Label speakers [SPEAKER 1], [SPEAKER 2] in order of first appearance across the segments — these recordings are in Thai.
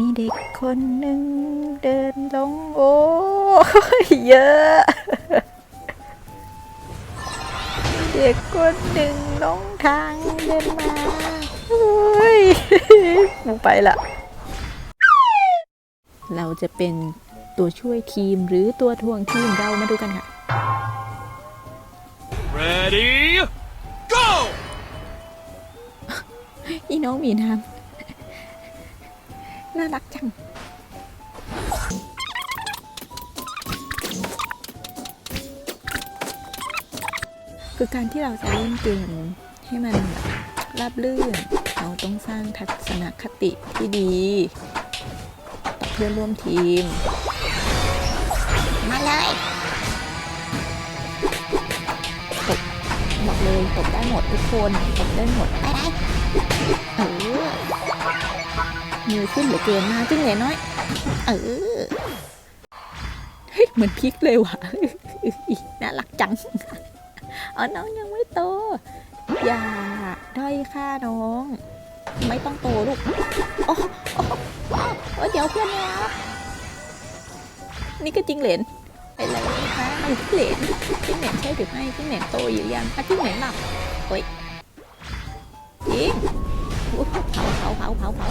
[SPEAKER 1] มีเด็กคนหนึ่งเดินลงโอ้ยเยอะ เด็กคนหนึ่งหลงทางเดินมาเฮ้ยมูไปละ เราจะเป็นตัวช่วยทีมหรือตัวทวงทีมเรามาดูกันค่ะ
[SPEAKER 2] Ready, go!
[SPEAKER 1] อีน้องหมีน้ำ น่ารักจัง คือการที่เราจะเล่นเกมให้มันราบลื่น เราต้องสร้างทัศนคติที่ดี ต่อเพื่อนร่วมทีม
[SPEAKER 3] มาเลยต
[SPEAKER 1] บอกเลยตบได้หมดทุกคนตบได้หมด
[SPEAKER 3] ไปได้
[SPEAKER 1] เออ มือขึ้นเหลือเกินมาจิ้งเหลนน้อย
[SPEAKER 3] เออ
[SPEAKER 1] เฮ้ยเหมือนพริกเลยว่ะน่ารักจังอ๋อน้องยังไม่โต อย่าด้อยค่าน้อง ไม่ต้องโตลูกโอ้โอ้เดี๋ยวเพื่อนนะนี่ก็จริงเหรนไปเลยนะคะไอ้จิ้งเหลนจิ้งเหลนใช่หรือไม่จิ้งเหลนโตอยู่ยังอะจิ้งเหลนหลับเฮ้ยจริงอุ๊ยเผาเผาเผาเผาเผา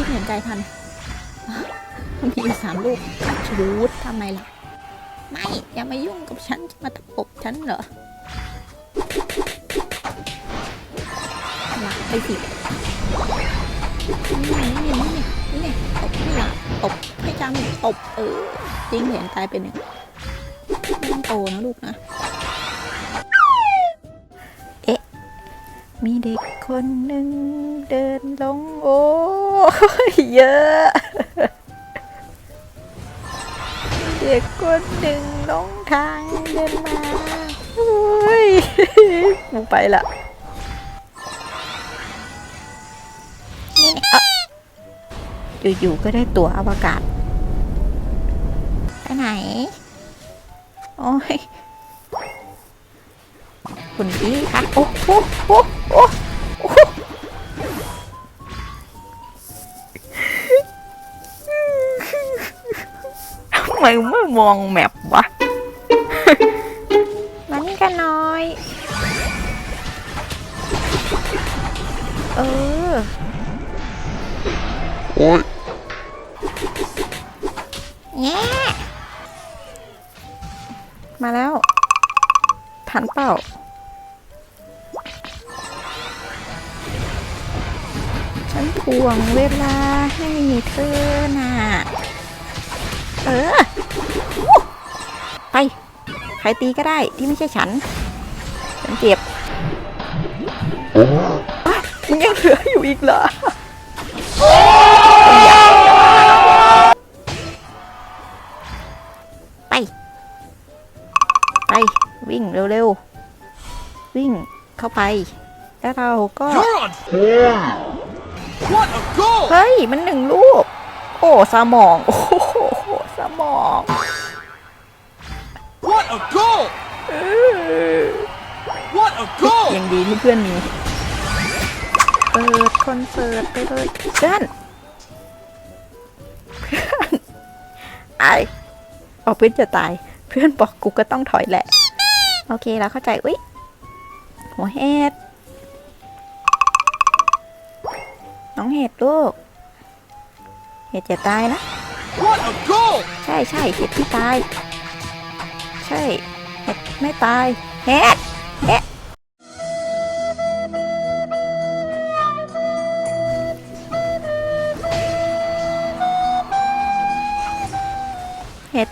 [SPEAKER 1] อ๋อจิ้งเหลนกลายพันธุ์อะมีอยู่สามลูกชูดทำไมล่ะ
[SPEAKER 3] ไม่ อย่ามายุ่งกับฉันจะมาตะปบฉันเหรอ
[SPEAKER 1] หลักไปสินี่ไงนี่นี่นี่ตบให้หลักตบให้จำตบเออจริงเหรียญตายไปหนึ่งไม่ต้องโตนะลูกนะ มีเด็กคนหนึ่งเดินลงโอ้ยเยอะเด็กคนหนึ่งหลงทางเดินมาเฮ้ยมูไปละ
[SPEAKER 3] นี่เนี่ย
[SPEAKER 1] อยู่ๆก็ได้ตั๋วอวกาศ
[SPEAKER 3] ไปไหน
[SPEAKER 1] โอ้ย คุณพี่คะโอ้โหโอ้โหโอ้โหทำไมไม่มองแมปวะ
[SPEAKER 3] มานี่กันหน่อย
[SPEAKER 1] เออ
[SPEAKER 3] แง่
[SPEAKER 1] มาแล้ว ทันเปล่า ฉันทวงเวลาให้เธอน่ะ เออ ไป ใครตีก็ได้ที่ไม่ใช่ฉัน ฉันเจ็บมึงยังเหลืออยู่อีกเหรอ
[SPEAKER 3] ไป
[SPEAKER 1] ไป วิ่งเร็วๆ วิ่งเข้าไป แล้วเราก็ เฮ้ย มันหนึ่งลูก โอ้สมอง โอ้โหสมอง
[SPEAKER 2] What a goal! What a goal!
[SPEAKER 1] ยังดีที่เพื่อนมีเปิดคอนเสิร์ตไปเลยเพื่อนเพื่อนไอเอาเพื่อนจะตาย เพื่อนบอกกูก็ต้องถอยแหละ โอเคแล้วเข้าใจ อุ๊ย หัวเห็ด น้องเห็ดลูก เห็ดจะตายนะ
[SPEAKER 2] What a goal!
[SPEAKER 1] ใช่ใช่เห็ดที่ตาย ใช่ เห็ดไม่ตาย เห็ด เห็ด เห็ด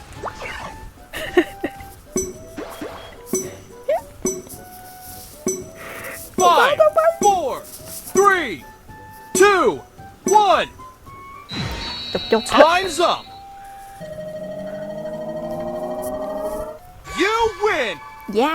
[SPEAKER 1] จบจบเถอะ
[SPEAKER 2] Time's up. You win.
[SPEAKER 1] ย่า